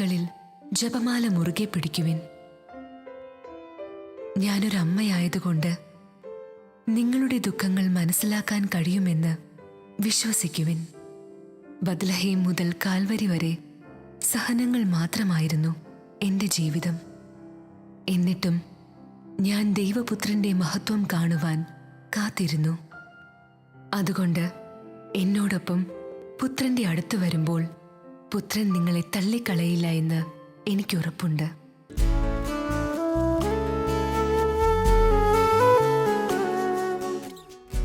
കൈകളിൽ ജപമാല മുറുകെ പിടിക്കുവിൻ. ഞാനൊരമ്മയായതുകൊണ്ട് നിങ്ങളുടെ ദുഃഖങ്ങൾ മനസ്സിലാക്കാൻ കഴിയുമെന്ന് വിശ്വസിക്കുവിൻ. ബദ്ലഹീം മുതൽ കാൽവരി വരെ സഹനങ്ങൾ മാത്രമായിരുന്നു എന്റെ ജീവിതം. എന്നിട്ടും ഞാൻ ദൈവപുത്രന്റെ മഹത്വം കാണുവാൻ കാത്തിരുന്നു. അതുകൊണ്ട് എന്നോടൊപ്പം പുത്രന്റെ അടുത്ത് വരുമ്പോൾ പുത്രൻ നിങ്ങളെ തള്ളിക്കളയില്ല എന്ന് എനിക്കുറപ്പുണ്ട്.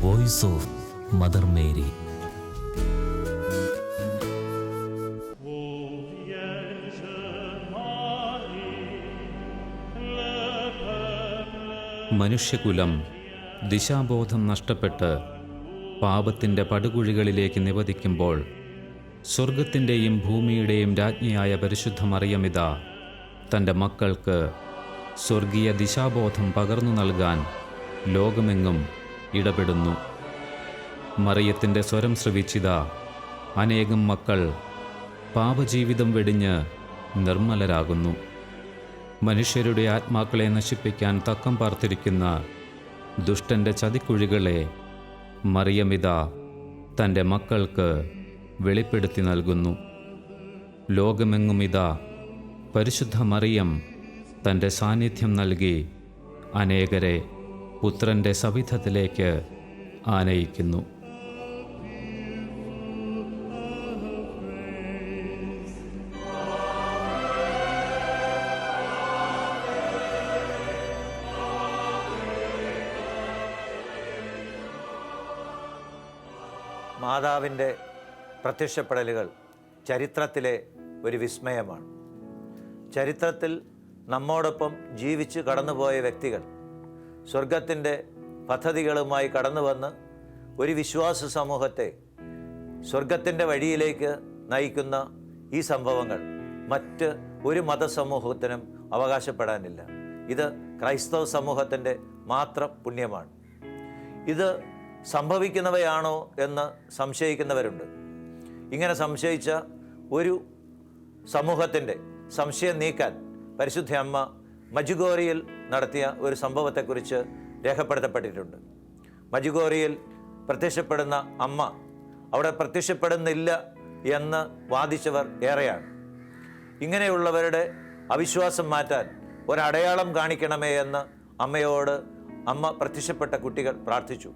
വോയിസ് ഓഫ് മദർ മേരി മനുഷ്യകുലം ദിശാബോധം നഷ്ടപ്പെട്ട് പാപത്തിന്റെ പടുകുഴികളിലേക്ക് നിവദിക്കുമ്പോൾ സ്വർഗത്തിന്റെയും ഭൂമിയുടെയും രാജ്ഞിയായ പരിശുദ്ധ മറിയമിത തന്റെ മക്കൾക്ക് സ്വർഗീയ ദിശാബോധം പകർന്നു നൽകാൻ ലോകമെങ്ങും ഇടപെടുന്നു. മറിയത്തിന്റെ സ്വരം ശ്രവിച്ചിത അനേകം മക്കൾ പാപജീവിതം വെടിഞ്ഞ് നിർമ്മലരാകുന്നു. മനുഷ്യരുടെ ആത്മാക്കളെ നശിപ്പിക്കാൻ തക്കം പാർത്തിരിക്കുന്ന ദുഷ്ടന്റെ ചതിക്കുഴികളെ മറിയമിത തന്റെ മക്കൾക്ക് വെളിപ്പെടുത്തി നൽകുന്നു. ലോകമെങ്ങും ഇതാ പരിശുദ്ധ മറിയം തന്റെ സാന്നിധ്യം നൽകി അനേകരെ പുത്രന്റെ സവിധത്തിലേക്ക് ആനയിക്കുന്നു. മാതാവിന്റെ പ്രത്യക്ഷപ്പെടലുകൾ ചരിത്രത്തിലെ ഒരു വിസ്മയമാണ്. ചരിത്രത്തിൽ നമ്മോടൊപ്പം ജീവിച്ച് കടന്നുപോയ വ്യക്തികൾ സ്വർഗത്തിന്റെ പദ്ധതികളുമായി കടന്നു വന്ന് ഒരു വിശ്വാസ സമൂഹത്തെ സ്വർഗത്തിന്റെ വഴിയിലേക്ക് നയിക്കുന്ന ഈ സംഭവങ്ങൾ മറ്റ് ഒരു മതസമൂഹത്തിനും അവകാശപ്പെടാനില്ല. ഇത് ക്രൈസ്തവ സമൂഹത്തിന്റെ മാത്രം പുണ്യമാണ്. ഇത് സംഭവിക്കുന്നവയാണോ എന്ന് സംശയിക്കുന്നവരുണ്ട്. ഇങ്ങനെ സംശയിച്ച ഒരു സമൂഹത്തിന്റെ സംശയം നീക്കാൻ പരിശുദ്ധ അമ്മ മജുഗോറിയിൽ നടത്തിയ ഒരു സംഭവത്തെക്കുറിച്ച് രേഖപ്പെടുത്തപ്പെട്ടിട്ടുണ്ട്. മജുഗോറിയിൽ പ്രത്യക്ഷപ്പെടുന്ന അമ്മ അവിടെ പ്രത്യക്ഷപ്പെടുന്നില്ല എന്ന് വാദിച്ചവർ ഏറെയാണ്. ഇങ്ങനെയുള്ളവരുടെ അവിശ്വാസം മാറ്റാൻ ഒരടയാളം കാണിക്കണമേ എന്ന് അമ്മയോട് അമ്മ പ്രത്യക്ഷപ്പെട്ട കുട്ടികൾ പ്രാർത്ഥിച്ചു.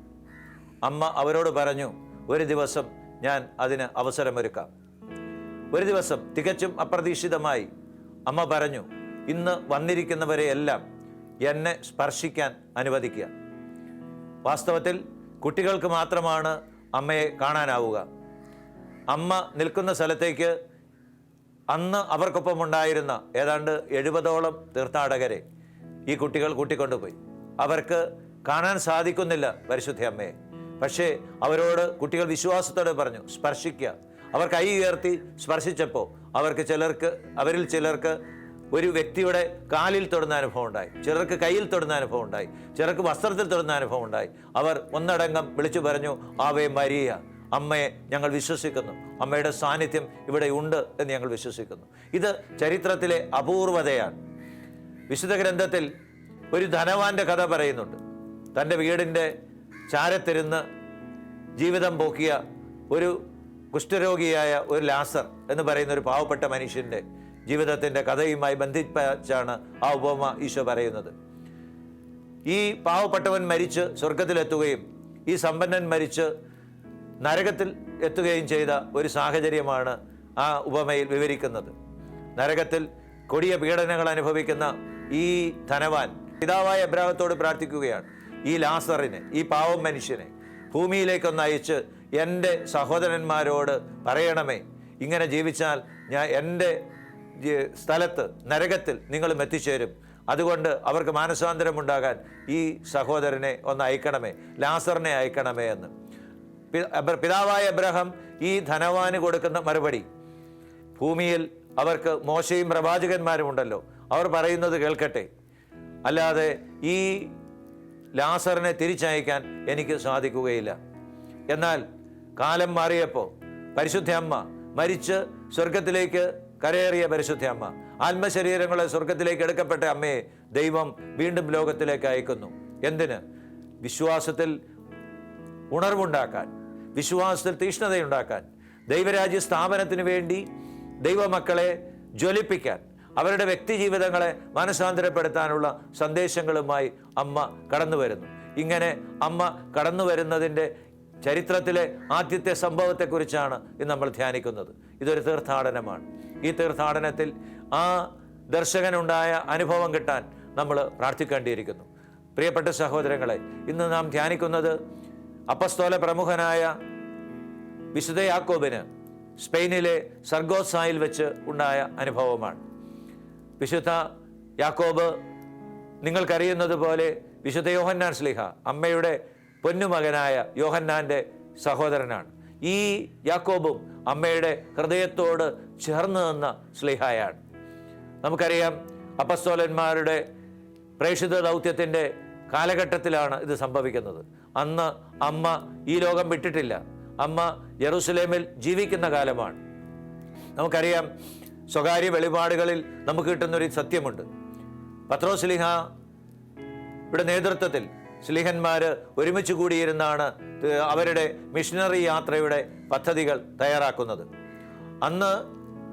അമ്മ അവരോട് പറഞ്ഞു ഒരു ദിവസം ഞാൻ അതിന് അവസരമൊരുക്കാം. ഒരു ദിവസം തികച്ചും അപ്രതീക്ഷിതമായി അമ്മ പറഞ്ഞു ഇന്ന് വന്നിരിക്കുന്നവരെയെല്ലാം എന്നെ സ്പർശിക്കാൻ അനുവദിക്കുക. വാസ്തവത്തിൽ കുട്ടികൾക്ക് മാത്രമാണ് അമ്മയെ കാണാനാവുക. അമ്മ നിൽക്കുന്ന സ്ഥലത്തേക്ക് അന്ന് അവർക്കൊപ്പം ഉണ്ടായിരുന്ന ഏതാണ്ട് എഴുപതോളം തീർത്ഥാടകരെ ഈ കുട്ടികൾ കൂട്ടിക്കൊണ്ടുപോയി. അവർക്ക് കാണാൻ സാധിക്കുന്നില്ല പരിശുദ്ധ അമ്മയെ. പക്ഷേ അവരോട് കുട്ടികൾ വിശ്വാസത്തോടെ പറഞ്ഞു സ്പർശിക്കുക അവർ കൈ ഉയർത്തി സ്പർശിച്ചപ്പോൾ അവർക്ക് ചിലർക്ക് അവരിൽ ചിലർക്ക് ഒരു വ്യക്തിയുടെ കാലിൽ തൊടുന്ന അനുഭവം ഉണ്ടായി ചിലർക്ക് കയ്യിൽ തൊടുന്ന അനുഭവം ഉണ്ടായി ചിലർക്ക് വസ്ത്രത്തിൽ തൊടുന്ന അനുഭവം ഉണ്ടായി. അവർ ഒന്നടങ്കം വിളിച്ചു പറഞ്ഞു ആവേ മരിയ അമ്മയെ ഞങ്ങൾ വിശ്വസിക്കുന്നു അമ്മയുടെ സാന്നിധ്യം ഇവിടെ ഉണ്ട് എന്ന് ഞങ്ങൾ വിശ്വസിക്കുന്നു. ഇത് ചരിത്രത്തിലെ അപൂർവതയാണ്. വിശുദ്ധ ഗ്രന്ഥത്തിൽ ഒരു ധനവാന്റെ കഥ പറയുന്നുണ്ട്. തന്റെ വീടിന്റെ ചാരത്തിരുന്ന് ജീവിതം പോക്കിയ ഒരു കുഷ്ഠരോഗിയായ ഒരു ലാസർ എന്ന് പറയുന്ന ഒരു പാവപ്പെട്ട മനുഷ്യന്റെ ജീവിതത്തിന്റെ കഥയുമായി ബന്ധിപ്പിച്ചാണ് ആ ഉപമ ഈശോ പറയുന്നത്. ഈ പാവപ്പെട്ടവൻ മരിച്ച് സ്വർഗത്തിലെത്തുകയും ഈ സമ്പന്നൻ മരിച്ച് നരകത്തിൽ എത്തുകയും ചെയ്ത ഒരു സാഹചര്യമാണ് ആ ഉപമയിൽ വിവരിക്കുന്നത്. നരകത്തിൽ കൊടിയ പീഡനങ്ങൾ അനുഭവിക്കുന്ന ഈ ധനവാൻ പിതാവായ എബ്രാഹത്തോട് പ്രാർത്ഥിക്കുകയാണ്. ഈ ലാസറിനെ ഈ പാവം മനുഷ്യനെ ഭൂമിയിലേക്കൊന്ന് അയച്ച് എന്റെ സഹോദരന്മാരോട് പറയണമേ. ഇങ്ങനെ ജീവിച്ചാൽ ഞാൻ എന്റെ സ്ഥലത്ത് നരകത്തിൽ നിങ്ങളും എത്തിച്ചേരും. അതുകൊണ്ട് അവർക്ക് മാനസാന്തരമുണ്ടാകാൻ ഈ സഹോദരനെ ഒന്ന് അയക്കണമേ. ലാസറിനെ അയക്കണമേ എന്ന്. പിതാവായ അബ്രഹം ഈ ധനവാന് കൊടുക്കുന്ന മറുപടി. ഭൂമിയിൽ അവർക്ക് മോശയും പ്രവാചകന്മാരും ഉണ്ടല്ലോ. അവർ പറയുന്നത് കേൾക്കട്ടെ. അല്ലാതെ ഈ ലാസറിനെ തിരിച്ചയക്കാൻ എനിക്ക് സാധിക്കുകയില്ല. എന്നാൽ കാലം മാറിയപ്പോൾ പരിശുദ്ധ അമ്മ മരിച്ച് സ്വർഗത്തിലേക്ക് കരയേറിയ പരിശുദ്ധ അമ്മ ആത്മശരീരങ്ങളെ സ്വർഗത്തിലേക്ക് എടുക്കപ്പെട്ട അമ്മയെ ദൈവം വീണ്ടും ലോകത്തിലേക്ക് അയക്കുന്നു. എന്തിന്? വിശ്വാസത്തിൽ ഉണർവുണ്ടാക്കാൻ വിശ്വാസത്തിൽ തീഷ്ണതയുണ്ടാക്കാൻ ദൈവരാജ്യ സ്ഥാപനത്തിന് വേണ്ടി ദൈവമക്കളെ ജ്വലിപ്പിക്കാൻ അവരുടെ വ്യക്തി ജീവിതങ്ങളെ മനസാന്തരപ്പെടുത്താനുള്ള സന്ദേശങ്ങളുമായി അമ്മ കടന്നു വരുന്നു. ഇങ്ങനെ അമ്മ കടന്നു വരുന്നതിന്റെ ചരിത്രത്തിലെ ആദ്യത്തെ സംഭവത്തെക്കുറിച്ചാണ് ഇന്ന് നമ്മൾ ധ്യാനിക്കുന്നത്. ഇതൊരു തീർത്ഥാടനമാണ്. ഈ തീർത്ഥാടനത്തിൽ ആ ദർശകനുണ്ടായ അനുഭവം കിട്ടാൻ നമ്മൾ പ്രാർത്ഥിക്കേണ്ടിയിരിക്കുന്നു. പ്രിയപ്പെട്ട സഹോദരങ്ങളെ ഇന്ന് നാം ധ്യാനിക്കുന്നത് അപ്പസ്തോല പ്രമുഖനായ വിശുദ്ധ യാക്കോബിന് സ്പെയിനിലെ സർഗോസായിൽ വെച്ച് ഉണ്ടായ അനുഭവമാണ്. വിശുദ്ധ യാക്കോബ് നിങ്ങൾക്കറിയുന്നത് പോലെ വിശുദ്ധ യോഹന്നാൻ സ്ലിഹ അമ്മയുടെ പൊന്നുമകനായ യോഹന്നാന്റെ സഹോദരനാണ്. ഈ യാക്കോബും അമ്മയുടെ ഹൃദയത്തോട് ചേർന്ന് നിന്ന സ്ലിഹായാണ്. നമുക്കറിയാം അപ്പസ്തോലന്മാരുടെ പ്രേക്ഷിത ദൗത്യത്തിന്റെ കാലഘട്ടത്തിലാണ് ഇത് സംഭവിക്കുന്നത്. അന്ന് അമ്മ ഈ ലോകം വിട്ടിട്ടില്ല. അമ്മ യെറൂസലേമിൽ ജീവിക്കുന്ന കാലമാണ്. നമുക്കറിയാം സ്വകാര്യ വെളിപാടുകളിൽ നമുക്ക് കിട്ടുന്നൊരു സത്യമുണ്ട്. പത്രോസ്ലിഹ ഇവിടെ നേതൃത്വത്തിൽ സ്ലിഹന്മാർ ഒരുമിച്ച് കൂടിയിരുന്നാണ് അവരുടെ മിഷനറി യാത്രയുടെ പദ്ധതികൾ തയ്യാറാക്കുന്നത്. അന്ന്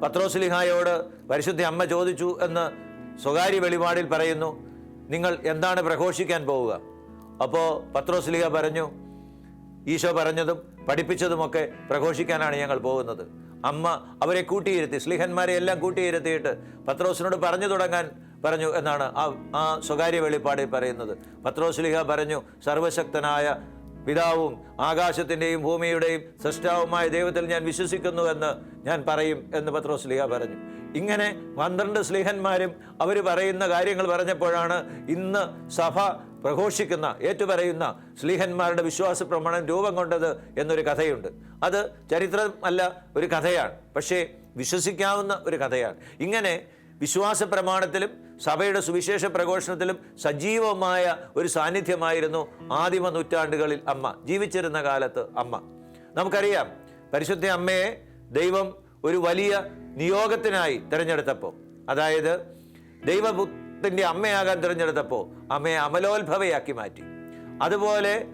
പത്രോസ്ലിഹായോട് പരിശുദ്ധ അമ്മ ചോദിച്ചു എന്ന് സ്വകാര്യ വെളിപാടിൽ പറയുന്നു നിങ്ങൾ എന്താണ് പ്രഘോഷിക്കാൻ പോവുക? അപ്പോൾ പത്രോസ്ലിഹ പറഞ്ഞു ഈശോ പറഞ്ഞതും പഠിപ്പിച്ചതുമൊക്കെ പ്രഘോഷിക്കാനാണ് ഞങ്ങൾ പോകുന്നത്. അമ്മ അവരെ കൂട്ടിയിരുത്തി സ്ലിഹന്മാരെ എല്ലാം കൂട്ടിയിരുത്തിയിട്ട് പത്രോസിനോട് പറഞ്ഞു തുടങ്ങാൻ പറഞ്ഞു എന്നാണ് ആ ആ സ്വകാര്യ വെളിപ്പാടിൽ പറയുന്നത്. പത്രോസ്ലിഹ പറഞ്ഞു സർവശക്തനായ പിതാവും ആകാശത്തിന്റെയും ഭൂമിയുടെയും സൃഷ്ടാവുമായ ദൈവത്തിൽ ഞാൻ വിശ്വസിക്കുന്നു എന്ന് ഞാൻ പറയും എന്ന് പത്രോസ്ലിഹ പറഞ്ഞു. ഇങ്ങനെ പന്ത്രണ്ട് സ്ലിഹന്മാരും അവർ പറയുന്ന കാര്യങ്ങൾ പറഞ്ഞപ്പോഴാണ് ഇന്ന് സഭ പ്രഘോഷിക്കുന്ന ഏറ്റുപറയുന്ന സ്ലീഹന്മാരുടെ വിശ്വാസ പ്രമാണം രൂപം കൊണ്ടത് എന്നൊരു കഥയുണ്ട്. അത് ചരിത്രമല്ല ഒരു കഥയാണ്. പക്ഷേ വിശ്വസിക്കാവുന്ന ഒരു കഥയാണ്. ഇങ്ങനെ വിശ്വാസ പ്രമാണത്തിലും സഭയുടെ സുവിശേഷ പ്രഘോഷണത്തിലും സജീവമായ ഒരു സാന്നിധ്യമായിരുന്നു ആദിമ നൂറ്റാണ്ടുകളിൽ അമ്മ ജീവിച്ചിരുന്ന കാലത്ത് അമ്മ. നമുക്കറിയാം പരിശുദ്ധ അമ്മയെ ദൈവം ഒരു വലിയ നിയോഗത്തിനായി തിരഞ്ഞെടുത്തപ്പോൾ അതായത് ദൈവപുത്തിന്റെ അമ്മയാകാൻ തിരഞ്ഞെടുത്തപ്പോൾ അമ്മയെ അമലോത്ഭവയാക്കി മാറ്റി. അതുപോലെ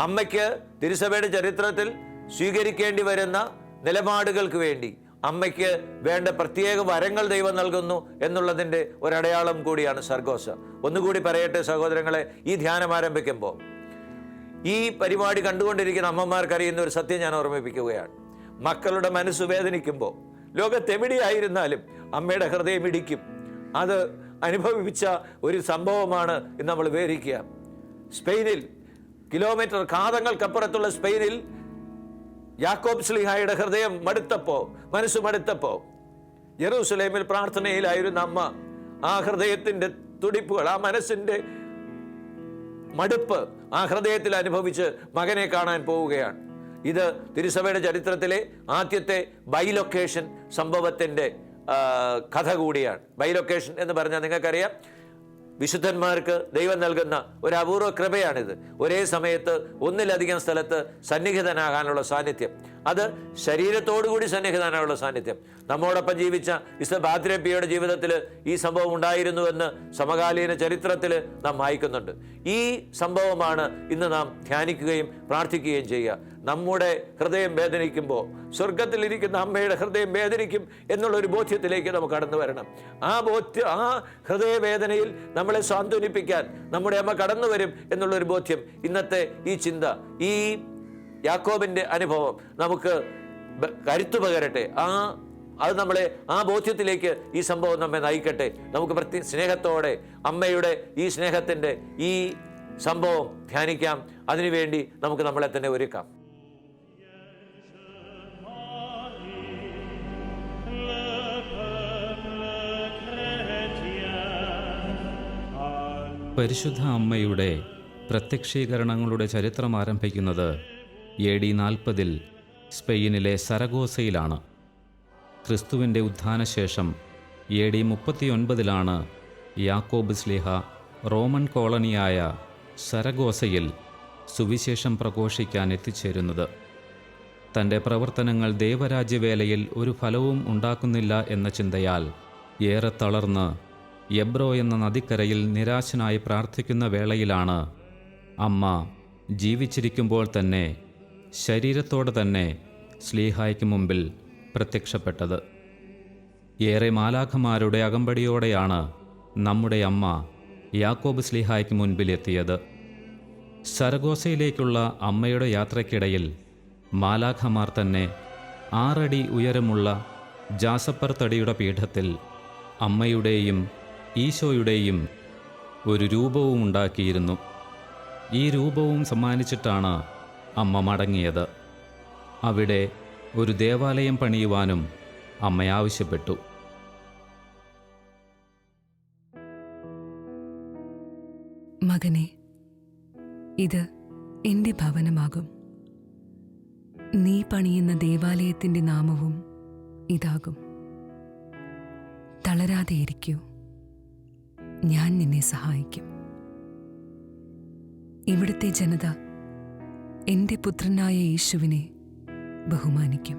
അമ്മയ്ക്ക് തിരുസഭയുടെ ചരിത്രത്തിൽ സ്വീകരിക്കേണ്ടി വരുന്ന നിലപാടുകൾക്ക് വേണ്ടി അമ്മയ്ക്ക് വേണ്ട പ്രത്യേക വരങ്ങൾ ദൈവം നൽകുന്നു എന്നുള്ളതിന്റെ ഒരടയാളം കൂടിയാണ് സർഗോസ. ഒന്നുകൂടി പറയട്ടെ സഹോദരങ്ങളെ ഈ ധ്യാനം ആരംഭിക്കുമ്പോൾ. ഈ പരിപാടി കണ്ടുകൊണ്ടിരിക്കുന്ന അമ്മമാർക്കറിയുന്ന ഒരു സത്യം ഞാൻ ഓർമ്മിപ്പിക്കുകയാണ്. മക്കളുടെ മനസ്സ് വേദനിക്കുമ്പോൾ ലോകത്തെവിടെയായിരുന്നാലും അമ്മയുടെ ഹൃദയം ഇടിക്കും. അത് അനുഭവിച്ച ഒരു സംഭവമാണ് ഇന്ന് നമ്മൾ വിവരിക്കുക. സ്പെയിനിൽ കിലോമീറ്റർ കാതങ്ങൾക്കപ്പുറത്തുള്ള സ്പെയിനിൽ യാക്കോബ് സ്ലിഹായുടെ ഹൃദയം മടുത്തപ്പോ മനസ്സ് മടുത്തപ്പോ ജെറൂസലേമിൽ പ്രാർത്ഥനയിലായിരുന്ന അമ്മ ആ ഹൃദയത്തിന്റെ തുടിപ്പുകൾ ആ മനസ്സിന്റെ മടുപ്പ് ആ ഹൃദയത്തിൽ അനുഭവിച്ച് മകനെ കാണാൻ പോവുകയാണ്. ഇത് തിരുസഭയുടെ ചരിത്രത്തിലെ ആദ്യത്തെ ബൈലൊക്കേഷൻ സംഭവത്തിന്റെ കഥ കൂടിയാണ്. ബൈലൊക്കേഷൻ എന്ന് പറഞ്ഞാൽ നിങ്ങൾക്കറിയാം വിശുദ്ധന്മാർക്ക് ദൈവം നൽകുന്ന ഒരു അപൂർവ കൃപയാണിത്. ഒരേ സമയത്ത് ഒന്നിലധികം സ്ഥലത്ത് സന്നിഹിതനാകാനുള്ള സാന്നിധ്യം. അത് ശരീരത്തോടുകൂടി സന്നിഹിതാനുള്ള സാന്നിധ്യം. നമ്മോടൊപ്പം ജീവിച്ച വിശുദ്ധ ബാദ്രബിയുടെ ജീവിതത്തിൽ ഈ സംഭവം ഉണ്ടായിരുന്നുവെന്ന് സമകാലീന ചരിത്രത്തിൽ നാം വായിക്കുന്നുണ്ട്. ഈ സംഭവമാണ് ഇന്ന് നാം ധ്യാനിക്കുകയും പ്രാർത്ഥിക്കുകയും ചെയ്യുക. നമ്മുടെ ഹൃദയം വേദനിക്കുമ്പോൾ സ്വർഗത്തിലിരിക്കുന്ന അമ്മയുടെ ഹൃദയം വേദനിക്കും എന്നുള്ളൊരു ബോധ്യത്തിലേക്ക് നമുക്ക് കടന്നു വരണം. ആ ബോധ്യ ആ ഹൃദയവേദനയിൽ നമ്മളെ സാന്ത്വനിപ്പിക്കാൻ നമ്മുടെ അമ്മ കടന്നു വരും എന്നുള്ളൊരു ബോധ്യം ഇന്നത്തെ ഈ ചിന്ത ഈ യാക്കോബിന്റെ അനുഭവം നമുക്ക് കരുത്തു പകരട്ടെ. ആ അത് നമ്മളെ ആ ബോധ്യത്തിലേക്ക് ഈ സംഭവം നമ്മെ നയിക്കട്ടെ. നമുക്ക് പ്രത്യേക സ്നേഹത്തോടെ അമ്മയുടെ ഈ സ്നേഹത്തിന്റെ ഈ സംഭവം ധ്യാനിക്കാം. അതിനുവേണ്ടി നമുക്ക് നമ്മളെ തന്നെ ഒരുക്കാം. പരിശുദ്ധ അമ്മയുടെ പ്രത്യക്ഷീകരണങ്ങളുടെ ചരിത്രം ആരംഭിക്കുന്നത് എ ഡി നാൽപ്പതിൽ സ്പെയിനിലെ സരഗോസയിലാണ്. ക്രിസ്തുവിന്റെ ഉത്ഥാനശേഷം എ ഡി മുപ്പത്തിയൊൻപതിലാണ് യാക്കോബ് സ്ലിഹ റോമൻ കോളനിയായ സരഗോസയിൽ സുവിശേഷം പ്രഘോഷിക്കാൻ എത്തിച്ചേരുന്നത്. തന്റെ പ്രവർത്തനങ്ങൾ ദേവരാജ്യവേലയിൽ ഒരു ഫലവും ഉണ്ടാക്കുന്നില്ല എന്ന ചിന്തയാൽ ഏറെ തളർന്ന് എബ്രോ എന്ന നദിക്കരയിൽ നിരാശനായി പ്രാർത്ഥിക്കുന്ന വേളയിലാണ് അമ്മ ജീവിച്ചിരിക്കുമ്പോൾ തന്നെ ശരീരത്തോടെ തന്നെ സ്ലീഹായ്ക്ക് മുമ്പിൽ പ്രത്യക്ഷപ്പെട്ടത്. ഏറെ മാലാഖമാരുടെ അകമ്പടിയോടെയാണ് നമ്മുടെ അമ്മ യാക്കോബ് സ്ലീഹായ്ക്ക് മുൻപിലെത്തിയത് സരഗോസയിലേക്കുള്ള അമ്മയുടെ യാത്രയ്ക്കിടയിൽ മാലാഖമാർ തന്നെ ആറടി ഉയരമുള്ള ജാസപ്പർ തടിയുടെ പീഠത്തിൽ അമ്മയുടെയും ഈശോയുടെയും ഒരു രൂപവും ഉണ്ടാക്കിയിരുന്നു. ഈ രൂപവും സമ്മാനിച്ചിട്ടാണ് അമ്മ മടങ്ങിയത്. അവിടെ ഒരു ദേവാലയം പണിയുവാനും അമ്മ ആവശ്യപ്പെട്ടു. മകനെ ഇത് എന്റെ ഭവനമാകും. നീ പണിയുന്ന ദേവാലയത്തിന്റെ നാമവും ഇതാകും. തളരാതെയിരിക്കൂ. ഞാൻ നിന്നെ സഹായിക്കും. ഇവിടുത്തെ ജനത എന്റെ പുത്രനായ യേശുവിനെ ബഹുമാനിക്കും.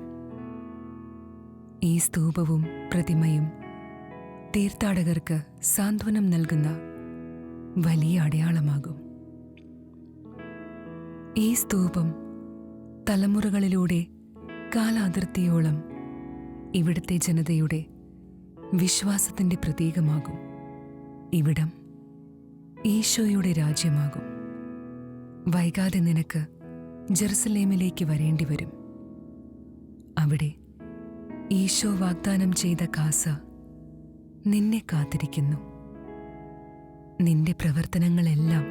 ഈ സ്തൂപവും പ്രതിമയും തീർത്ഥാടകർക്ക് സാന്ത്വനം നൽകുന്ന വലിയ അടയാളമാകും. ഈ സ്തൂപം തലമുറകളിലൂടെ കാലാതിർത്തിയോളം ഇവിടുത്തെ ജനതയുടെ വിശ്വാസത്തിന്റെ പ്രതീകമാകും. ഇവിടം ഈശോയുടെ രാജ്യമാകും. വൈകാതെ നിനക്ക് ജെറുസലേമിലേക്ക് വരേണ്ടി വരും. അവിടെ ഈശോ വാഗ്ദാനം ചെയ്ത കാസ നിന്നെ കാത്തിരിക്കുന്നു. നിന്റെ പ്രവർത്തനങ്ങളെല്ലാം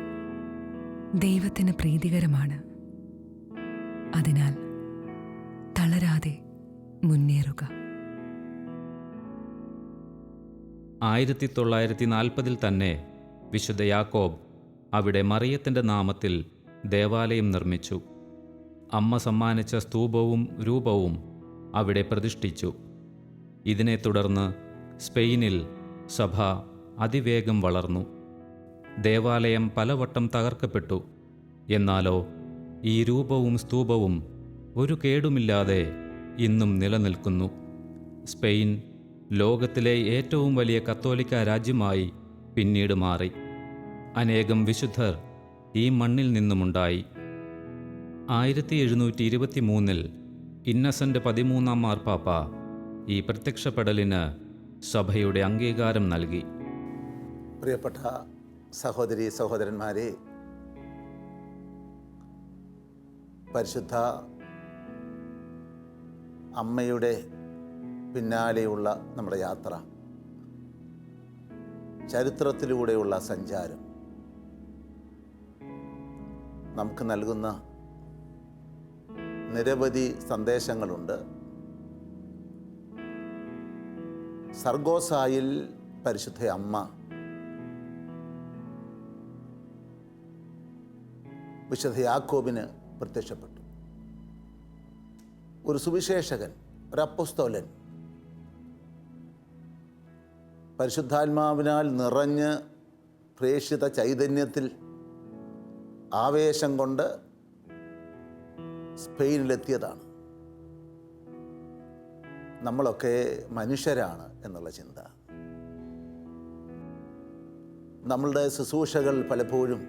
ദൈവത്തിന് പ്രീതികരമാണ്. അതിനാൽ തളരാതെ മുന്നേറുക. ആയിരത്തി തൊള്ളായിരത്തി നാൽപ്പതിൽ തന്നെ വിശുദ്ധ യാക്കോബ് അവിടെ മറിയത്തിന്റെ നാമത്തിൽ ദേവാലയം നിർമ്മിച്ചു. അമ്മ സമ്മാനിച്ച സ്തൂപവും രൂപവും അവിടെ പ്രതിഷ്ഠിച്ചു. ഇതിനെ തുടർന്ന് സ്പെയിനിൽ സഭ അതിവേഗം വളർന്നു. ദേവാലയം പലവട്ടം തകർക്കപ്പെട്ടു. എന്നാലോ ഈ രൂപവും സ്തൂപവും ഒരു കേടുമില്ലാതെ ഇന്നും നിലനിൽക്കുന്നു. സ്പെയിൻ ലോകത്തിലെ ഏറ്റവും വലിയ കത്തോലിക്ക രാജ്യമായി പിന്നീട് മാറി. അനേകം വിശുദ്ധർ ഈ മണ്ണിൽ നിന്നുമുണ്ടായി. ആയിരത്തി എഴുന്നൂറ്റി ഇരുപത്തി മൂന്നിൽ ഇന്നസെന്റ് പതിമൂന്നാം മാർപ്പാപ്പ ഈ പ്രത്യക്ഷപ്പെടലിന് സഭയുടെ അംഗീകാരം നൽകി. പ്രിയപ്പെട്ട സഹോദരി സഹോദരന്മാരെ പരിശുദ്ധ അമ്മയുടെ പിന്നാലെയുള്ള നമ്മുടെ യാത്ര ചരിത്രത്തിലൂടെയുള്ള സഞ്ചാരം നമുക്ക് നൽകുന്ന നിരവധി സന്ദേശങ്ങളുണ്ട്. സർഗോസായിൽ പരിശുദ്ധ അമ്മ. വിശുദ്ധ യാക്കോബിന് പ്രത്യക്ഷപ്പെട്ടു. ഒരു സുവിശേഷകൻ ഒരപ്പുസ്തോലൻ പരിശുദ്ധാത്മാവിനാൽ നിറഞ്ഞ് പ്രേക്ഷിത ചൈതന്യത്തിൽ ആവേശം കൊണ്ട് സ്പെയിനിലെത്തിയതാണ്. നമ്മളൊക്കെ മനുഷ്യരാണ് എന്നുള്ള ചിന്ത. നമ്മളുടെ ശുശ്രൂഷകൾ പലപ്പോഴും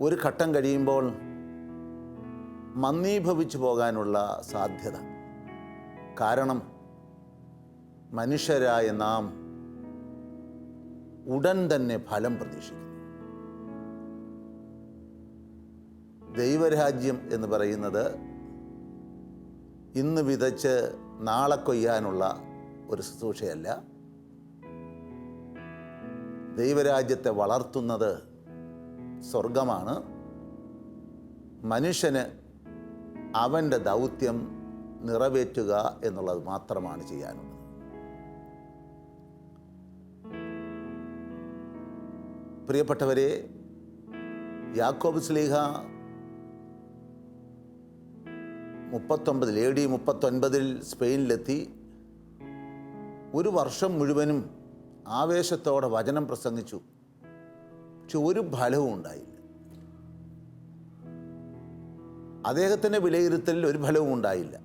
ഒരു ഘട്ടം കഴിയുമ്പോൾ മന്ദീഭവിച്ചു പോകാനുള്ള സാധ്യത. കാരണം മനുഷ്യരായ നാം ഉടൻ തന്നെ ഫലം പ്രതീക്ഷിക്കുന്നു. ദൈവരാജ്യം എന്ന് പറയുന്നത് ഇന്ന് വിതച്ച് നാളെ കൊയ്യാനുള്ള ഒരു ശുശ്രൂഷയല്ല. ദൈവരാജ്യത്തെ വളർത്തുന്നത് സ്വർഗമാണ് മനുഷ്യന് അവന്റെ ദൗത്യം നിറവേറ്റുക എന്നുള്ളത് മാത്രമാണ് ചെയ്യാനുള്ളത്. പ്രിയപ്പെട്ടവരെ യാക്കോബ് സ്ലീഹ മുപ്പത്തൊമ്പതിൽ എ ഡി മുപ്പത്തൊൻപതിൽ സ്പെയിനിലെത്തി. ഒരു വർഷം മുഴുവനും ആവേശത്തോടെ വചനം പ്രസംഗിച്ചു. പക്ഷെ ഒരു ഫലവും ഉണ്ടായില്ല. അദ്ദേഹത്തിന്റെ വിലയിരുത്തലിൽ ഒരു ഫലവും ഉണ്ടായില്ല.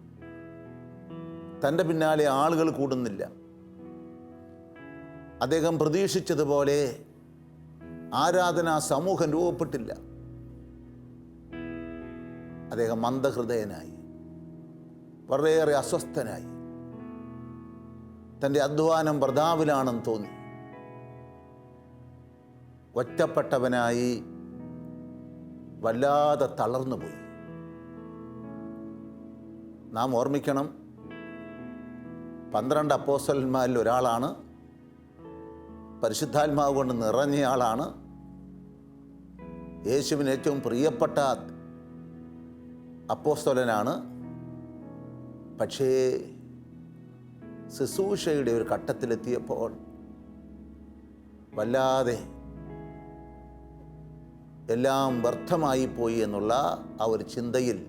തന്റെ പിന്നാലെ ആളുകൾ കൂടുന്നില്ല. അദ്ദേഹം പ്രതീക്ഷിച്ചതുപോലെ ആരാധനാ സമൂഹം രൂപപ്പെട്ടില്ല. അദ്ദേഹം മന്ദഹൃദയനായി. വളരെയേറെ അസ്വസ്ഥനായി. തന്റെ അധ്വാനം പ്രതാപിലാണെന്ന് തോന്നി. ഒറ്റപ്പെട്ടവനായി വല്ലാതെ തളർന്നുപോയി നാം ഓർമ്മിക്കണം പന്ത്രണ്ട് അപ്പോസ്റ്റലന്മാരിൽ ഒരാളാണ് പരിശുദ്ധാത്മാവ് കൊണ്ട് നിറഞ്ഞയാളാണ് യേശുവിന് ഏറ്റവും പ്രിയപ്പെട്ട അപ്പോസ്തലനാണ്. പക്ഷേ ശുശ്രൂഷയുടെ ഒരു ഘട്ടത്തിലെത്തിയപ്പോൾ വല്ലാതെ എല്ലാം വ്യർത്ഥമായി പോയി എന്നുള്ള ആ ഒരു ചിന്തയിൽ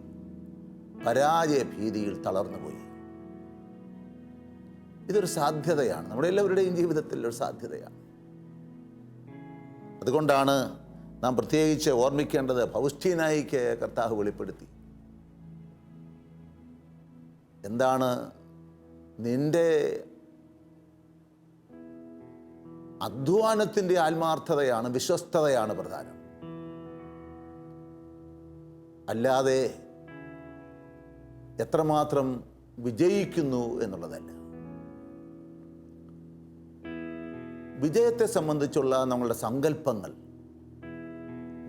പരാജയ ഭീതിയിൽ തളർന്നുപോയി. ഇതൊരു സാധ്യതയാണ്. നമ്മുടെ എല്ലാവരുടെയും ജീവിതത്തിൽ ഒരു സാധ്യതയാണ്. അതുകൊണ്ടാണ് നാം പ്രത്യേകിച്ച് ഓർമ്മിക്കേണ്ടത് ഫൗസ്റ്റീനായിക്ക് കർത്താവ് വെളിപ്പെടുത്തി. എന്താണ് നിന്റെ അധ്വാനത്തിന്റെ ആത്മാർത്ഥതയാണ് വിശ്വസ്തതയാണ് പ്രധാനം. അല്ലാതെ എത്രമാത്രം വിജയിക്കുന്നു എന്നുള്ളതല്ല. വിജയത്തെ സംബന്ധിച്ചുള്ള നമ്മളുടെ സങ്കല്പങ്ങൾ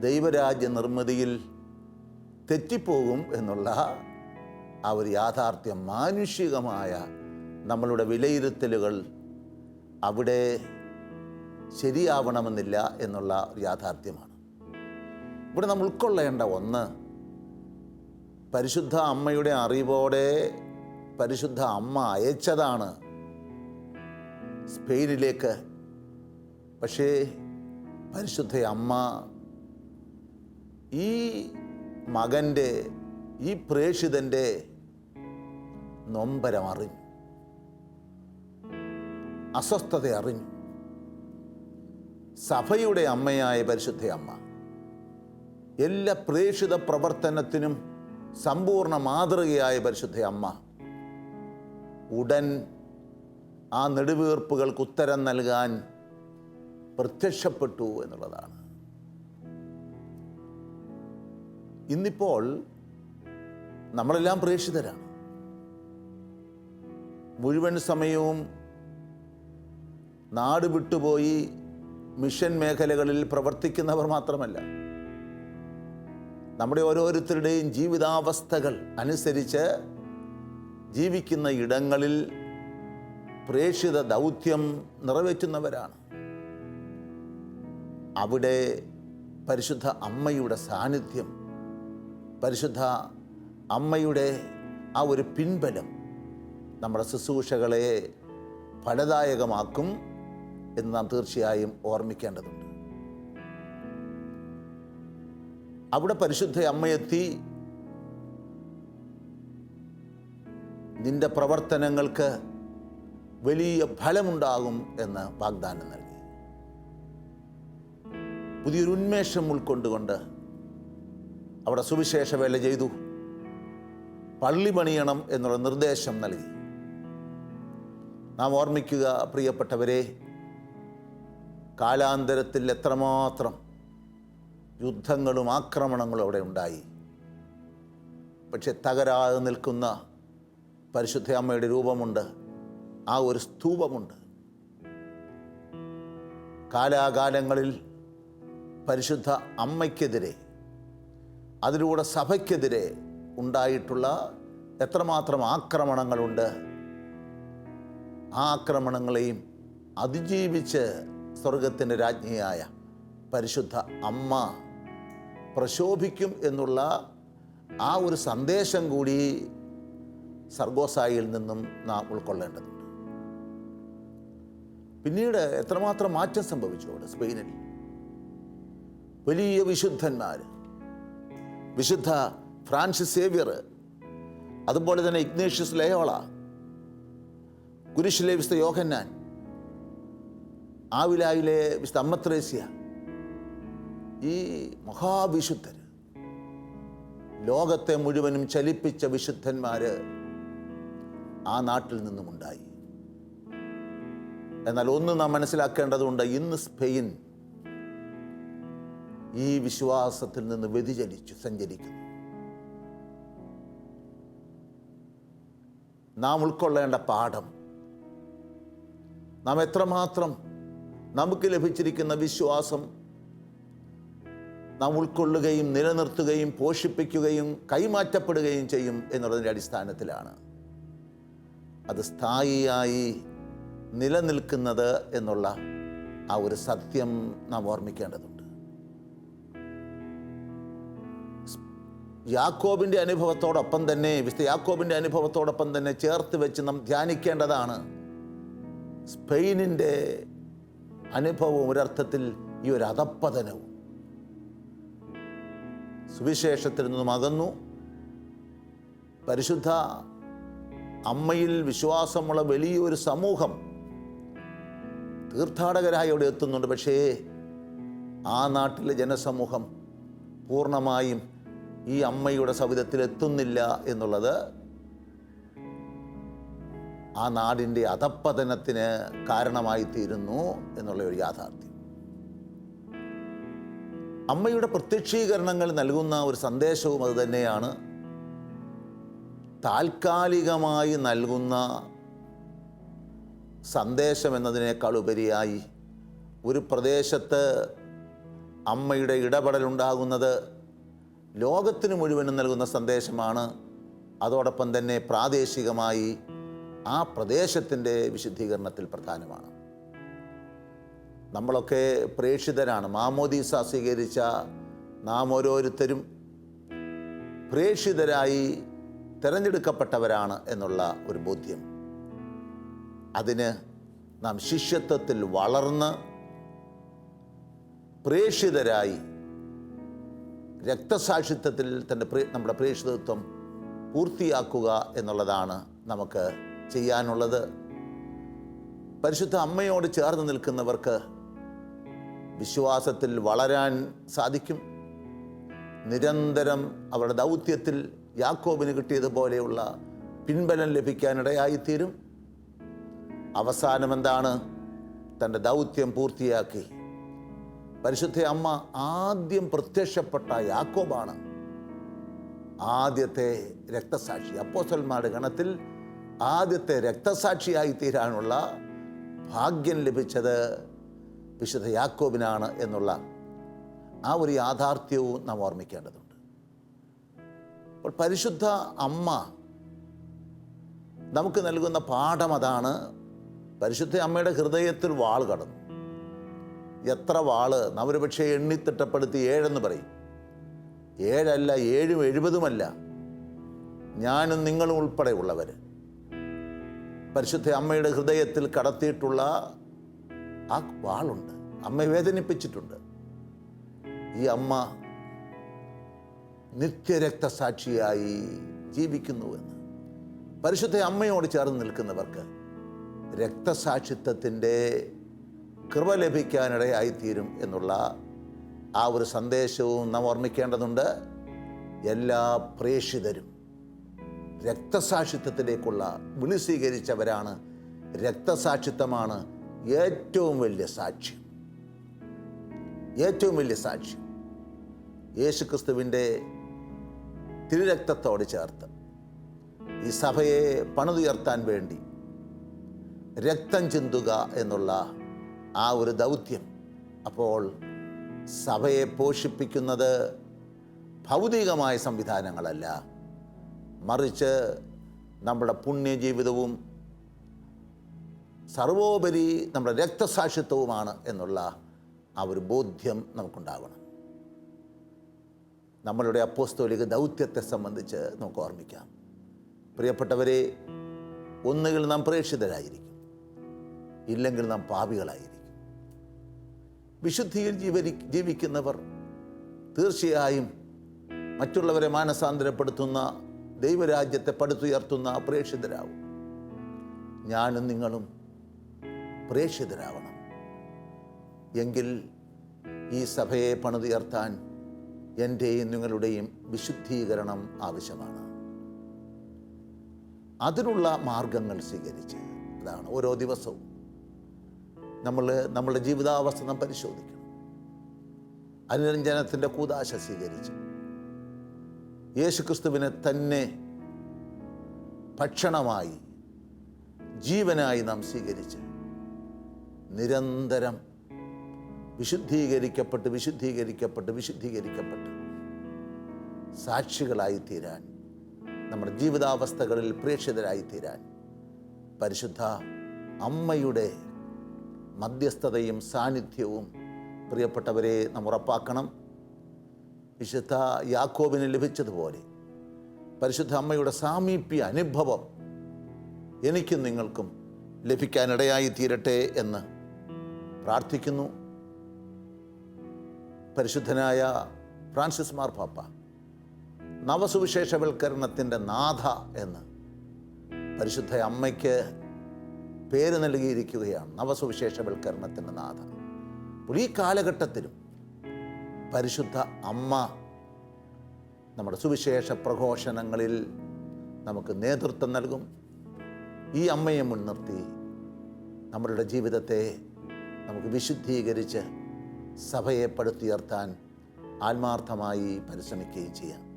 ദൈവരാജ്യ നിർമ്മിതിയിൽ തെറ്റിപ്പോകും എന്നുള്ള ഒരു യാഥാർത്ഥ്യം മാനുഷികമായ നമ്മളുടെ വിലയിരുത്തലുകൾ അവിടെ ശരിയാവണമെന്നില്ല എന്നുള്ള യാഥാർത്ഥ്യമാണ്. ഇവിടെ നമ്മൾ ഉൾക്കൊള്ളേണ്ട ഒന്ന് പരിശുദ്ധ അമ്മയുടെ അറിവോടെ പരിശുദ്ധ അമ്മ അയച്ചതാണ് സ്പെയിനിലേക്ക്. പക്ഷേ പരിശുദ്ധ അമ്മ ഈ മകന്റെ ഈ പ്രേഷിതന്റെ നൊമ്പരം അറിഞ്ഞു അസ്വസ്ഥത അറിഞ്ഞു സഭയുടെ അമ്മയായ പരിശുദ്ധ അമ്മ എല്ലാ പ്രേക്ഷിത പ്രവർത്തനത്തിനും സമ്പൂർണ മാതൃകയായ പരിശുദ്ധ അമ്മ ഉടൻ ആ നെടുവീർപ്പുകൾക്ക് ഉത്തരം നൽകാൻ പ്രത്യക്ഷപ്പെട്ടു എന്നുള്ളതാണ്. ഇന്നിപ്പോൾ നമ്മളെല്ലാം പ്രേക്ഷിതരാണ്. മുഴുവൻ സമയവും നാട് വിട്ടുപോയി മിഷൻ മേഖലകളിൽ പ്രവർത്തിക്കുന്നവർ മാത്രമല്ല. നമ്മുടെ ഓരോരുത്തരുടെയും ജീവിതാവസ്ഥകൾ അനുസരിച്ച് ജീവിക്കുന്ന ഇടങ്ങളിൽ പ്രേക്ഷിത ദൗത്യം നിറവേറ്റുന്നവരാണ്. അവിടെ പരിശുദ്ധ അമ്മയുടെ സാന്നിധ്യം പരിശുദ്ധ അമ്മയുടെ ആ ഒരു പിൻബലം നമ്മുടെ ശുശ്രൂഷകളെ ഫലദായകമാക്കും എന്ന് നാം തീർച്ചയായും ഓർമ്മിക്കേണ്ടതുണ്ട്. അവിടെ പരിശുദ്ധ അമ്മയെത്തി. നിന്റെ പ്രവർത്തനങ്ങൾക്ക് വലിയ ഫലമുണ്ടാകും എന്ന് വാഗ്ദാനം നൽകി. പുതിയൊരു ഉന്മേഷം ഉൾക്കൊണ്ടുകൊണ്ട് അവിടെ സുവിശേഷ വേല ചെയ്തു. പള്ളി പണിയണം എന്നുള്ള നിർദ്ദേശം നൽകി. നാം ഓർമ്മിക്കുക പ്രിയപ്പെട്ടവരെ കാലാന്തരത്തിൽ എത്രമാത്രം യുദ്ധങ്ങളും ആക്രമണങ്ങളും അവിടെ ഉണ്ടായി. പക്ഷെ തകരാതെ നിൽക്കുന്ന പരിശുദ്ധ അമ്മയുടെ രൂപമുണ്ട് ആ ഒരു സ്തൂപമുണ്ട്. കാലാകാലങ്ങളിൽ പരിശുദ്ധ അമ്മയ്ക്കെതിരെ അതിലൂടെ സഭയ്ക്കെതിരെ ഉണ്ടായിട്ടുള്ള എത്രമാത്രം ആക്രമണങ്ങളുണ്ട് ആക്രമണങ്ങളെയും അതിജീവിച്ച് സ്വർഗത്തിന്റെ രാജ്ഞിയായ പരിശുദ്ധ അമ്മ പ്രശോഭിക്കും എന്നുള്ള ആ ഒരു സന്ദേശം കൂടി സർഗോസായിൽ നിന്നും നാം ഉൾക്കൊള്ളേണ്ടതുണ്ട്. പിന്നീട് എത്രമാത്രം മാറ്റം സംഭവിച്ചു അവിടെ സ്പെയിനിൽ? വലിയ വിശുദ്ധന്മാർ വിശുദ്ധ ഫ്രാൻസിസ് സേവ്യർ അതുപോലെ തന്നെ ഇഗ്നേഷ്യസ് ലയോള കുരിശിലെ വിശുദ്ധ യോഹന്നാൻ ആവിലായിലെ വിശുദ്ധ അമ്മത്രേസ്യ ഈ മഹാവിശുദ്ധർ ലോകത്തെ മുഴുവനും ചലിപ്പിച്ച വിശുദ്ധന്മാർ ആ നാട്ടിൽ നിന്നുമുണ്ടായി. എന്നാൽ ഒന്ന് നാം മനസ്സിലാക്കേണ്ടതുണ്ട് ഇന്ന് സ്പെയിൻ ഈ വിശ്വാസത്തിൽ നിന്ന് വ്യതിചലിച്ചു സഞ്ചരിക്കുന്നു. നാം ഉൾക്കൊള്ളേണ്ട പാഠം നാം എത്രമാത്രം നമുക്ക് ലഭിച്ചിരിക്കുന്ന വിശ്വാസം നാം ഉൾക്കൊള്ളുകയും നിലനിർത്തുകയും പോഷിപ്പിക്കുകയും കൈമാറ്റപ്പെടുകയും ചെയ്യും എന്നുള്ളതിന്റെ അടിസ്ഥാനത്തിലാണ്. അത് സ്ഥായിയായി നിലനിൽക്കുന്നത് എന്നുള്ള ആ ഒരു സത്യം നാം ഓർമ്മിക്കേണ്ടതുണ്ട്. യാക്കോബിന്റെ അനുഭവത്തോടൊപ്പം തന്നെ വിശുദ്ധ യാക്കോബിന്റെ അനുഭവത്തോടൊപ്പം തന്നെ ചേർത്ത് വെച്ച് നാം ധ്യാനിക്കേണ്ടതാണ് സ്പെയിനിന്റെ അനുഭവവും ഒരർത്ഥത്തിൽ ഈ ഒരു അധപ്പതനവും സുവിശേഷത്തിൽ നിന്നും അകന്നു പരിശുദ്ധ അമ്മയിൽ വിശ്വാസമുള്ള വലിയൊരു സമൂഹം തീർത്ഥാടകരായി അവിടെ എത്തുന്നുണ്ട്. പക്ഷേ ആ നാട്ടിലെ ജനസമൂഹം പൂർണമായും ഈ അമ്മയുടെ സവിധത്തിൽ എത്തുന്നില്ല എന്നുള്ളത് ആ നാടിന്റെ അധപ്പതനത്തിന് കാരണമായി തീരുന്നു എന്നുള്ള ഒരു യാഥാർത്ഥ്യം. അമ്മയുടെ പ്രത്യക്ഷീകരണങ്ങൾ നൽകുന്ന ഒരു സന്ദേശവും അത് തന്നെയാണ്. താൽക്കാലികമായി നൽകുന്ന സന്ദേശം എന്നതിനേക്കാൾ ഉപരിയായി ഒരു പ്രദേശത്ത് അമ്മയുടെ ഇടപെടലുണ്ടാകുന്നത് ലോകത്തിന് മുഴുവനും നൽകുന്ന സന്ദേശമാണ്. അതോടൊപ്പം തന്നെ പ്രാദേശികമായി ആ പ്രദേശത്തിന്റെ വിശുദ്ധീകരണത്തിൽ പ്രധാനമാണ്. നമ്മളൊക്കെ പ്രേക്ഷിതരാണ്. മാമോദീസ സ്വീകരിച്ച നാം ഓരോരുത്തരും പ്രേക്ഷിതരായി തിരഞ്ഞെടുക്കപ്പെട്ടവരാണ് എന്നുള്ള ഒരു ബോധ്യം. അതിന് നാം ശിഷ്യത്വത്തിൽ വളർന്ന് പ്രേക്ഷിതരായി രക്തസാക്ഷിത്വത്തിൽ തന്റെ നമ്മുടെ പ്രേക്ഷിതത്വം പൂർത്തിയാക്കുക എന്നുള്ളതാണ് നമുക്ക് ചെയ്യാനുള്ളത്. പരിശുദ്ധ അമ്മയോട് ചേർന്ന് നിൽക്കുന്നവർക്ക് വിശ്വാസത്തിൽ വളരാൻ സാധിക്കും. നിരന്തരം അവരുടെ ദൗത്യത്തിൽ യാക്കോബിന് കിട്ടിയതുപോലെയുള്ള പിൻബലം ലഭിക്കാനിടയായിത്തീരും. അവസാനം എന്താണ് തന്റെ ദൗത്യം പൂർത്തിയാക്കി. പരിശുദ്ധ അമ്മ ആദ്യം പ്രത്യക്ഷപ്പെട്ട യാക്കോബാണ്. ആദ്യത്തെ രക്തസാക്ഷി അപ്പോസൽമാരുടെ ഗണത്തിൽ ആദ്യത്തെ രക്തസാക്ഷിയായി തീരാനുള്ള ഭാഗ്യം ലഭിച്ചത് വിശുദ്ധ യാക്കോബിനാണ് എന്നുള്ള ആ ഒരു യാഥാർത്ഥ്യവും നാം ഓർമ്മിക്കേണ്ടതുണ്ട്. അപ്പോൾ പരിശുദ്ധ അമ്മ നമുക്ക് നൽകുന്ന പാഠം അതാണ്. പരിശുദ്ധ അമ്മയുടെ ഹൃദയത്തിൽ വാൾ കടന്നു. എത്ര വാൾ? നാം പക്ഷേ എണ്ണിത്തിട്ടപ്പെടുത്തി ഏഴെന്ന് പറയും. ഏഴല്ല ഏഴും എഴുപതുമല്ല. ഞാനും നിങ്ങളും ഉൾപ്പെടെ ഉള്ളവർ പരിശുദ്ധ അമ്മയുടെ ഹൃദയത്തിൽ കടത്തിയിട്ടുള്ള ആ വാളുണ്ട്. അമ്മ വേദനിപ്പിച്ചിട്ടുണ്ട്. ഈ അമ്മ നിത്യരക്തസാക്ഷിയായി ജീവിക്കുന്നുവെന്ന്. പരിശുദ്ധ അമ്മയോട് ചേർന്ന് നിൽക്കുന്നവർക്ക് രക്തസാക്ഷിത്വത്തിന്റെ കൃപ ലഭിക്കാനിടയായിത്തീരും എന്നുള്ള ആ ഒരു സന്ദേശവും നാം ഓർമ്മിക്കേണ്ടതുണ്ട്. എല്ലാ പ്രേക്ഷിതരും രക്തസാക്ഷിത്വത്തിലേക്കുള്ള വിളി സ്വീകരിച്ചവരാണ് രക്തസാക്ഷിത്വമാണ് ഏറ്റവും വലിയ സാക്ഷ്യം ഏറ്റവും വലിയ സാക്ഷ്യം യേശുക്രിസ്തുവിന്റെ തിരുരക്തത്തോട് ചേർത്ത് ഈ സഭയെ പണിതുയർത്താൻ വേണ്ടി രക്തം ചിന്തുക എന്നുള്ള ആ ഒരു ദൗത്യം അപ്പോൾ സഭയെ പോഷിപ്പിക്കുന്നത് ഭൗതികമായ സംവിധാനങ്ങളല്ല മറിച്ച് നമ്മുടെ പുണ്യജീവിതവും സർവോപരി നമ്മുടെ രക്തസാക്ഷിത്വവുമാണ് എന്നുള്ള ആ ഒരു ബോധ്യം നമുക്കുണ്ടാകണം. നമ്മളുടെ അപ്പോസ്തോലിക ദൗത്യത്തെ സംബന്ധിച്ച് നമുക്ക് ഓർമ്മിക്കാം. പ്രിയപ്പെട്ടവരെ ഒന്നുകിൽ നാം പ്രേക്ഷിതരായിരിക്കും ഇല്ലെങ്കിൽ നാം പാപികളായിരിക്കും. വിശുദ്ധിയിൽ ജീവരി ജീവിക്കുന്നവർ തീർച്ചയായും മറ്റുള്ളവരെ മാനസാന്തരപ്പെടുത്തുന്ന ദൈവരാജ്യത്തെ പടുത്തുയർത്തുന്ന പ്രേക്ഷിതരാകും ഞാനും നിങ്ങളും പ്രേക്ഷിതരാവണം. എങ്കിൽ ഈ സഭയെ പണിതുയർത്താൻ എന്റെയും നിങ്ങളുടെയും വിശുദ്ധീകരണം ആവശ്യമാണ്. അതിനുള്ള മാർഗങ്ങൾ സ്വീകരിച്ച് അതാണ് ഓരോ ദിവസവും നമ്മൾ നമ്മുടെ ജീവിതാവസ്ഥ നാം പരിശോധിക്കണം. അനുരഞ്ജനത്തിന്റെ കൂതാശ സ്വീകരിച്ച് യേശുക്രിസ്തുവിനെ തന്നെ ഭക്ഷണമായി ജീവനായി നാം സ്വീകരിച്ച് നിരന്തരം വിശുദ്ധീകരിക്കപ്പെട്ട് വിശുദ്ധീകരിക്കപ്പെട്ട് വിശുദ്ധീകരിക്കപ്പെട്ട് സാക്ഷികളായി തീരാൻ നമ്മുടെ ജീവിതാവസ്ഥകളിൽ പ്രേക്ഷിതരായി തീരാൻ പരിശുദ്ധ അമ്മയുടെ മധ്യസ്ഥതയും സാന്നിധ്യവും പ്രിയപ്പെട്ടവരെ നാം ഉറപ്പാക്കണം. വിശുദ്ധ യാക്കോബിന് ലഭിച്ചതുപോലെ പരിശുദ്ധ അമ്മയുടെ സാമീപ്യ അനുഭവം എനിക്കും നിങ്ങൾക്കും ലഭിക്കാനിടയായി തീരട്ടെ എന്ന് പ്രാർത്ഥിക്കുന്നു. പരിശുദ്ധനായ ഫ്രാൻസിസ് മാർ മാർപ്പാപ്പ നവസുവിശേഷവൽക്കരണത്തിന്റെ നാഥ എന്ന് പരിശുദ്ധ അമ്മയ്ക്ക് പേര് നൽകിയിരിക്കുകയാണ് നവസുവിശേഷവൽക്കരണത്തിന്റെ നാഥ. അപ്പോൾ ഈ കാലഘട്ടത്തിലും പരിശുദ്ധ അമ്മ നമ്മുടെ സുവിശേഷ പ്രഘോഷണങ്ങളിൽ നമുക്ക് നേതൃത്വം നൽകും. ഈ അമ്മയെ മുൻനിർത്തി നമ്മളുടെ ജീവിതത്തെ നമുക്ക് വിശുദ്ധീകരിച്ച് സഭയെ പടുത്തുയർത്താൻ ആത്മാർത്ഥമായി പരിശ്രമിക്കുകയും ചെയ്യാം.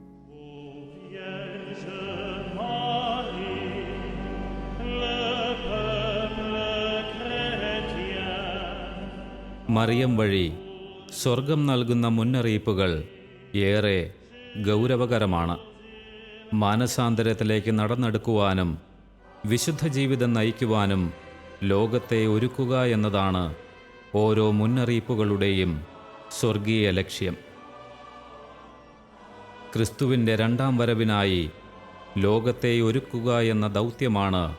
മറിയം വഴി സ്വർഗം നൽകുന്ന മുന്നറിയിപ്പുകൾ ഏറെ ഗൗരവകരമാണ്. മാനസാന്തരത്തിലേക്ക് നടന്നെടുക്കുവാനും വിശുദ്ധ ജീവിതം നയിക്കുവാനും ലോകത്തെ ഒരുക്കുക എന്നതാണ് ഓരോ മുന്നറിയിപ്പുകളുടെയും സ്വർഗീയ ലക്ഷ്യം. ക്രിസ്തുവിന്റെ രണ്ടാം വരവിനായി ലോകത്തെ ഒരുക്കുക എന്ന ദൗത്യമാണ്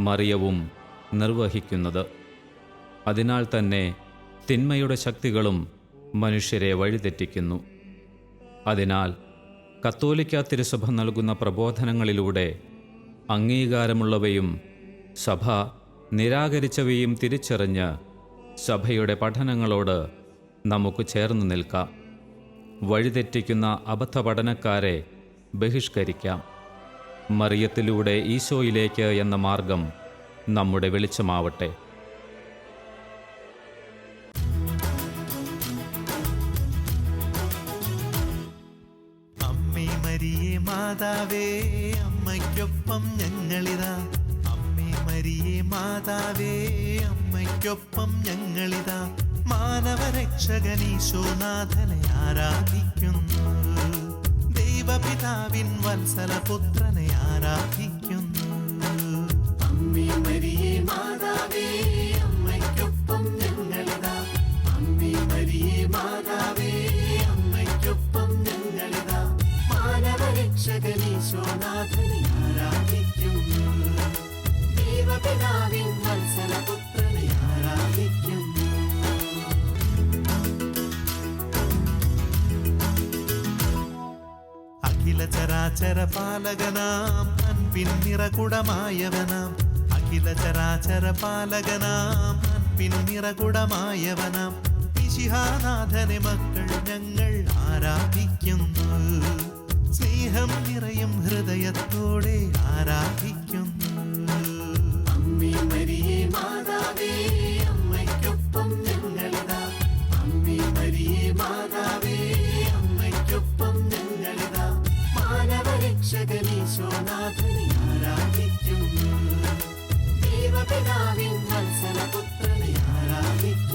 മറിയവും നിർവഹിക്കുന്നത്. അതിനാൽ തന്നെ തിന്മയുടെ ശക്തികളും മനുഷ്യരെ വഴിതെറ്റിക്കുന്നു. അതിനാൽ കത്തോലിക്ക തിരുസഭ നൽകുന്ന പ്രബോധനങ്ങളിലൂടെ അംഗീകാരമുള്ളവയും സഭ നിരാകരിച്ചവയും തിരിച്ചറിഞ്ഞ് സഭയുടെ പഠനങ്ങളോട് നമുക്ക് ചേർന്ന് നിൽക്കാം. വഴിതെറ്റിക്കുന്ന അബദ്ധ പഠനക്കാരെ ബഹിഷ്കരിക്കാം. മറിയത്തിലൂടെ ഈശോയിലേക്ക് എന്ന മാർഗം നമ്മുടെ വെളിച്ചമാവട്ടെ. അമ്മയ്ക്കൊപ്പം ഞങ്ങളിതാ മാനവരക്ഷകനീശോനാഥനെ ആരാധിക്കുന്നു. ദൈവപിതാവിൻ വത്സലപുത്രനെ ആരാധിക്കുന്നു. അമ്മേ ആരാധിക്കുന്നു. ദൈവപിതാവിൻ അഖില ചരാചര പാലകനാം അൻപിൻ നിറകുടമായവനാം. അഖില ചരാചരപാലകനാം അൻപിൻ നിറകുടമായവനാം. മക്കൾ ഞങ്ങൾ ആരാധിക്കുന്നു. സ്നേഹം നിറയും ഹൃദയത്തോടെ ആരാധിക്കുന്നു. അമ്മേ മരിയേ മാതാവേ ആരാധിക്കുന്നു ദൈവപിതാവിൻ വത്സലപുത്രനെ ആരാധിക്കുന്നു